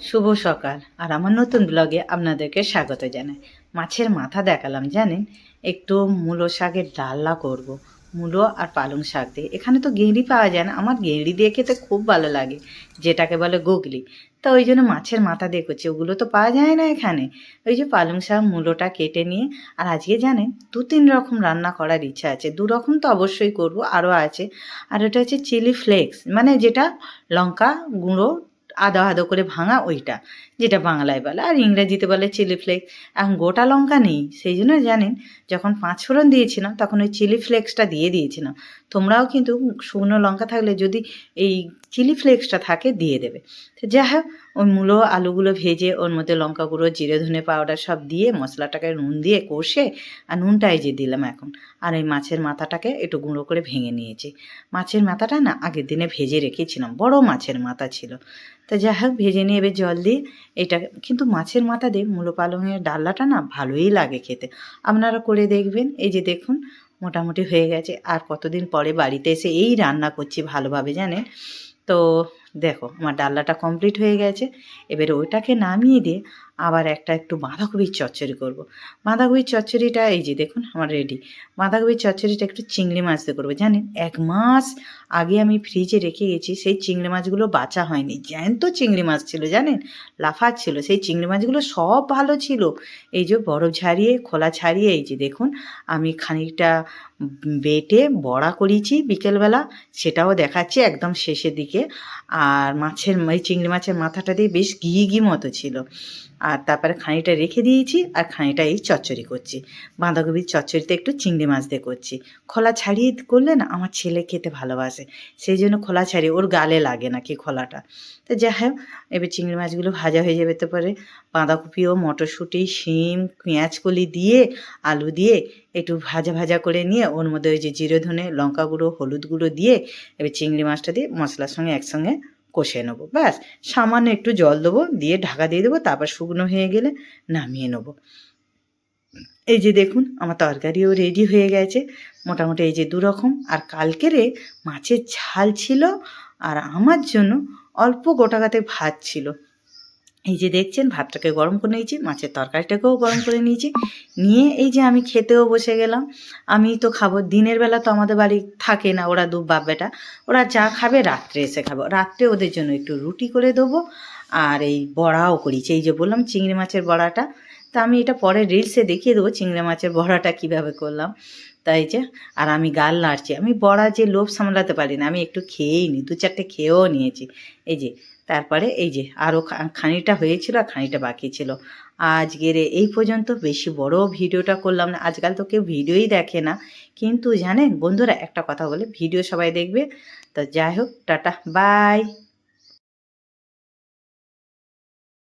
শুভ সকাল। আর আমার নতুন ব্লগে আপনাদেরকে স্বাগত জানাই। মাছের মাথা দেখালাম, জানেন? একটু মূলো শাকের ডালনা করব। মূলো আর পালং শাক দিয়ে। এখানে তো গেঁড়ি পাওয়া যায় না। আমার গেঁড়ি দিয়ে খেতে খুব ভালো লাগে, যেটাকে বলে গুগলি। তা ওই জন্য মাছের মাথা দিয়ে করছি। ওগুলো তো পাওয়া যায় না এখানে। ওই যে পালং শাক, মূলোটা কেটে নিয়ে। আর আজকে জানেন দু তিন রকম রান্না করার ইচ্ছা আছে। দু রকম তো অবশ্যই করব, আরও আছে। আর এটা হচ্ছে চিলি ফ্লেক্স। মানে যেটা লঙ্কা গুঁড়ো আদা আদা করে ভাঙা ওইটা, যেটা বাংলায় বলে। আর ইংরেজিতে বলে চিলি ফ্লেক্স। এখন গোটা লঙ্কা নেই, সেই জন্য জানেন, যখন পাঁচ ফোড়ন দিয়েছিলাম, তখন ওই চিলি ফ্লেক্সটা দিয়ে দিয়েছিলাম। তোমরাও কিন্তু শুকনো লঙ্কা থাকলে যদি এই চিলি ফ্লেক্সটা থাকে, দিয়ে দেবে। তো যাই হোক ওই মূলো আলুগুলো ভেজে ওর মধ্যে লঙ্কা গুঁড়ো, জিরে, ধনে পাউডার সব দিয়ে মশলাটাকে নুন দিয়ে কষে আর নুনটাই যে দিলাম এখন, আর এই মাছের মাথাটাকে একটু গুঁড়ো করে ভেঙে নিয়েছি। মাছের মাথাটা না আগের দিনে ভেজে রেখেছিলাম, বড় মাছের মাথা ছিল। তা যাই হোক ভেজে নিয়ে এবার জল দিয়ে এটা, কিন্তু মাছের মাথা দিয়ে মূলো পালংয়ের ডাল্লাটা না ভালোই লাগে খেতে। আপনারা করে দেখবেন, এই যে দেখুন, মোটামুটি হয়ে গেছে। আর কতদিন পরে বাড়িতে এসে এই রান্না করছি ভালোভাবে জানেন? তো দেখো আমার ডাল্লাটা কমপ্লিট হয়ে গেছে। এবারে ওইটাকে নামিয়ে দিয়ে আবার একটা একটু বাঁধাকপির চচ্চড়ি করব। বাঁধাকপির চচ্চড়িটা, এই যে দেখুন আমার রেডি বাঁধাকপির চচ্চড়িটা একটু চিংড়ি মাছ দিয়ে করব। জানেন, এক মাস আগে আমি ফ্রিজে রেখে গেছি, সেই চিংড়ি মাছগুলো বাঁচা হয়নি। জ্যান্ত চিংড়ি মাছ ছিল, জানেন? লাফাচ্ছিল সেই চিংড়ি মাছগুলো সব ভালো ছিল। এই যে বরফ ছাড়িয়ে খোলা ছাড়িয়ে, এই যে দেখুন, আমি খানিকটা বেটে বড়া করিয়েছি বিকেলবেলা, সেটাও দেখাচ্ছি একদম শেষের দিকে। আর মাছের, এই চিংড়ি মাছের মাথাটা দিয়ে বেশ ঘি ঘি মতো ছিল। আর তারপরে খানিটা রেখে দিয়েছি আর খানিটা এই চচ্চড়ি করছি। বাঁধাকপির চচ্চড়িতে একটু চিংড়ি মাছ দিয়ে করছি। খোলা ছাড়িয়ে করলে না আমার ছেলে খেতে ভালোবাসে। সেই জন্য খোলা ছাড়িয়ে ওর গালে লাগে নাকি খোলাটা। তো যাই হোক, এবার চিংড়ি মাছগুলো ভাজা হয়ে যাবে তারপরে বাঁধাকপি ও মটরশুঁটি, শিম পেঁয়াজকলি দিয়ে, আলু দিয়ে একটু ভাজা ভাজা করে নিয়ে ওর মধ্যে ওই যে জিরে ধনে, লঙ্কা গুঁড়ো, হলুদ গুঁড়ো দিয়ে এবার চিংড়ি মাছটা দিয়ে মশলার সঙ্গে একসঙ্গে কষে নেব। ব্যাস, সামান্য একটু জল দেবো, দিয়ে ঢাকা দিয়ে দেবো, তারপর শুকনো হয়ে গেলে নামিয়ে নেব। এই যে দেখুন, আমার তরকারিও রেডি হয়ে গেছে। মোটামুটি এই যে দুরকম। আর কালকেরে মাছের ঝাল ছিল, আর আমার জন্য অল্প গোটাগাতে ভাত ছিল। এই যে দেখছেন, ভাতটাকে গরম করে নিয়েছি, মাছের তরকারিটাকেও গরম করে নিয়েছি। নিয়ে এই যে আমি খেতেও বসে গেলাম। আমি তো খাব, দিনের বেলা তো আমাদের বাড়ি থাকে না ওরা দু বাপ বেটা। ওরা যা খাবে রাত্রে এসে খাব। রাত্রে ওদের জন্য একটু রুটি করে দেবো। আর এই বড়াও করেছি। এই যে বললাম, চিংড়ি মাছের বড়াটা। তা আমি এটা পরে রিলসে দেখিয়ে দেবো চিংড়ি মাছের বড়াটা কীভাবে করলাম। তাই যে, আর আমি গাল নাড়ছি। আমি বড়া যে লোভ সামলাতে পারি না, আমি একটু খেয়েই নি, দু চারটে খেয়েও নিয়েছি। এই যে, তারপরে এই যে আরও খানিটা হয়েছিল আর খানিটা বাকি ছিল। আজকের এই পর্যন্ত বেশি বড় ভিডিওটা করলাম না। আজকাল তো কেউ ভিডিওই দেখে না। কিন্তু জানেন বন্ধুরা, একটা কথা বলে ভিডিও সবাই দেখবে। তো যাই হোক, টাটা, বাই।